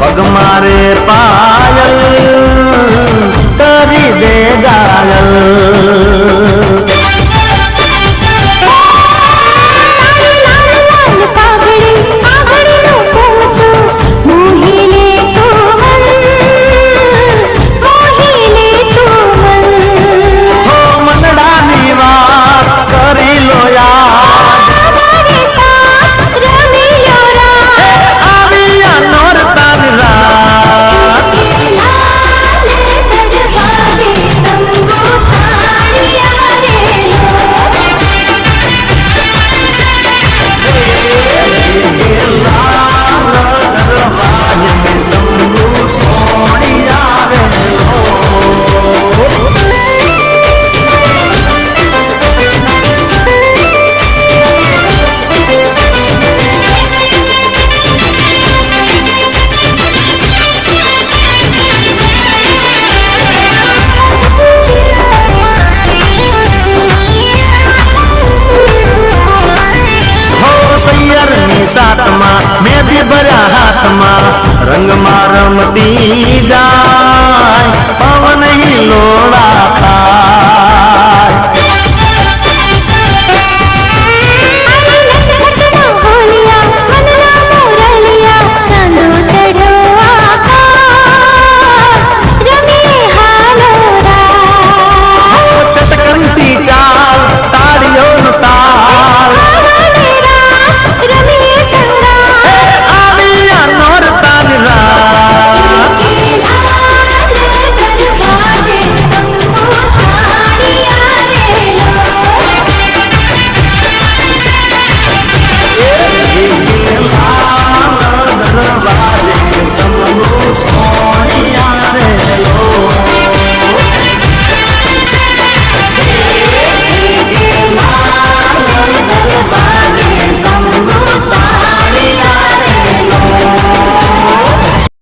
પગ મારે પાયલ કરી દે ગાયલ. સાતમાં મેદી ભર્યા હાથમાં. રંગમાં રમતી હિલોળા